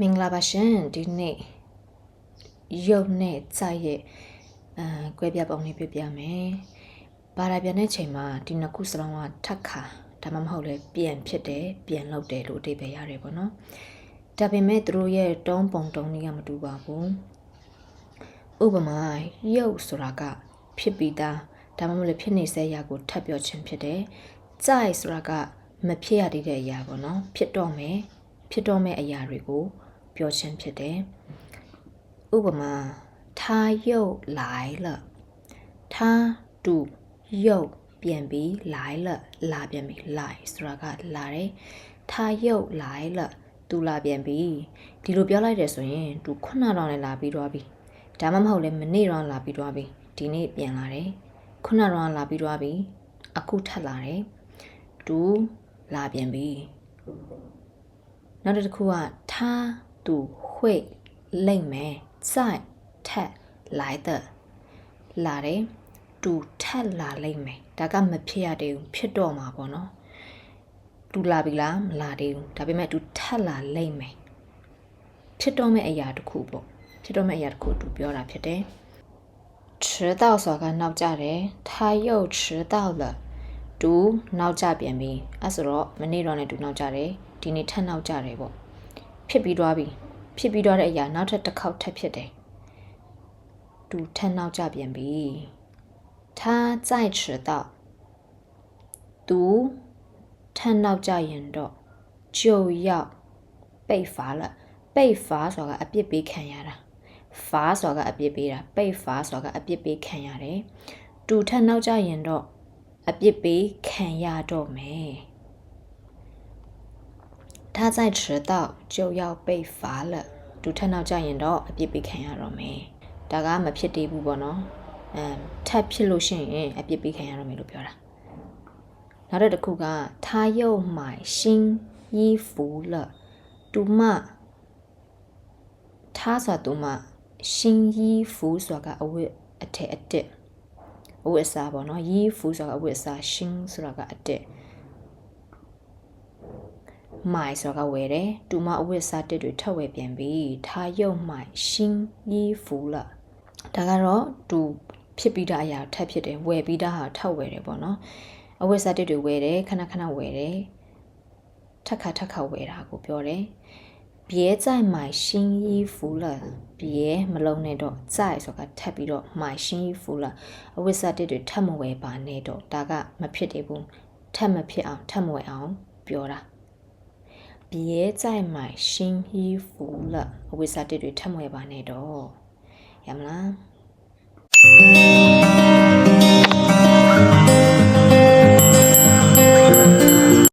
မင်္ဂလာပါရှင်ဒီနေ့ရုပ်နဲ့စိုက်ရဲ့အဲကွဲပြားပုံလေးပြပြမယ်ဘာသာပြန်တဲ့ချိန်မှာဒီနှစ်ခုစလုံးကထက်ခါဒါမှမဟုတ်လဲပြန်ဖြစ်တယ်ပြန်လုပ်တယ်လို့အဓိပ္ပာယ်ရတယ်ပေါ့နော်ဒါပေမဲ့သူတို့ရဲ့တုံးပုံတုံးလေးကမတူပါဘူးဥပမာရုပ်ဆိုတာကဖြစ်ပြီးသားဒါမှမဟုတ်လဲဖြစ်နေစေရာကိုထပ်ပြောခြင်းဖြစ်တယ်စိုက်ဆိုတာကမဖြစ်ရသေးတဲ့အရာပေါ့နော်ဖြစ်တော့မယ် ဖြစ်တော့မယ့်အရာတွေကိုပြောခြင်းဖြစ်တယ်ဥပမာ他又来了他တူရုပ်ပြန်ပြီး来了လာပြန်ပြီး来ဆိုတာကလာတယ်他又来了သူလာပြန်ပြီဒီလိုပြောလိုက်တယ်ဆိုရင်သူခုနတော့လည်းလာပြီးတော့ပြီဒါမှမဟုတ်လည်းမနေ့တော့လာပြီးတော့ပြီဒီနေ့ပြန်လာတယ်ခုနတော့လာပြီးတော့ပြီအခုထပ်လာတယ်သူလာပြန်ပြီ နောက်တစ်ခုက他သူ会လိမ့်မယ်在ထက်来的လာတယ်သူထက်လာလိမ့်မယ်ဒါကမဖြစ်ရသေးဘူးဖြစ်တော့မှာပေါ့နော်သူလာပြီလားမလာသေးဘူးဒါပေမဲ့သူထက်လာလိမ့်မယ်ဖြစ်တော့မယ့်အရာတစ်ခုပေါ့ဖြစ်တော့မယ့်အရာတစ်ခုသူပြောတာဖြစ်တယ်迟到ဆိုတာကနောက်ကျတယ်他又迟到了သူနောက်ကျပြန်ပြီအဲ့ဆိုတော့မနေ့တော့လည်းသူနောက်ကျတယ် ဒီနေ့ထပ်နောက်ကျတယ်ပေါ့ဖြစ်ပြီးသွားပြီဖြစ်ပြီးသွားတဲ့အရာနောက်ထပ်တစ်ခေါက်ထပ်ဖြစ်တယ်သူထပ်နောက်ကျပြန်ပြီ他再迟到သူထပ်နောက်ကျရင်တော့就要被罚了被罚ဆိုတာကအပြစ်ပေးခံရတာ罚ဆိုတာကအပြစ်ပေးတာ被罚ဆိုတာကအပြစ်ပေးခံရတယ်သူထပ်နောက်ကျရင်တော့အပြစ်ပေးခံရတော့မယ် 他再迟到就要被罚了သူထပ်နောက်ကျရင်တော့အပြစ်ပေးခံရတော့မယ်ဒါကမဖြစ်သေးဘူးပေါ့နော်အမ်ထပ်ဖြစ်လို့ရှိရင်အပြစ်ပေးခံရတော့မယ်လို့ပြောတာနောက်တစ်ခုက他又买新衣服了သူမ他ဆိုတာသူမ新衣服ဆိုတာကအဝတ်အထည်အတစ်အဝတ်အစားပေါ့နော်衣服ဆိုတာကအဝတ်အစား新ဆိုတာကအတစ် မိုင်ဆိုတာကဝယ်တယ်တူမအဝတ်စားတစ်တွေထပ်ဝယ်ပြန်ပြီထားရုပ်မိုင်ရှင်းရီဖူလာဒါကတော့သူဖြစ်ပြီးသားအရာထပ်ဖြစ်တယ်ဝယ်ပြီးသားဟာထပ်ဝယ်တယ်ပေါ့နော်အဝတ်စားတစ်တွေဝယ်တယ်ခဏခဏဝယ်တယ်ထက်ခါထက်ခါဝယ်တာကိုပြောတယ်别再买新衣服了别မလုံးနဲ့တော့在ဆိုတာထပ်ပြီးတော့买新衣服了အဝတ်စားတစ်တွေထပ်မဝယ်ပါနဲ့တော့ဒါကမဖြစ်သေးဘူးထပ်မဖြစ်အောင်ထပ်မဝယ်အောင်ပြောတာ 别再买新衣服了。为啥对对，太没把那多，呀么啦？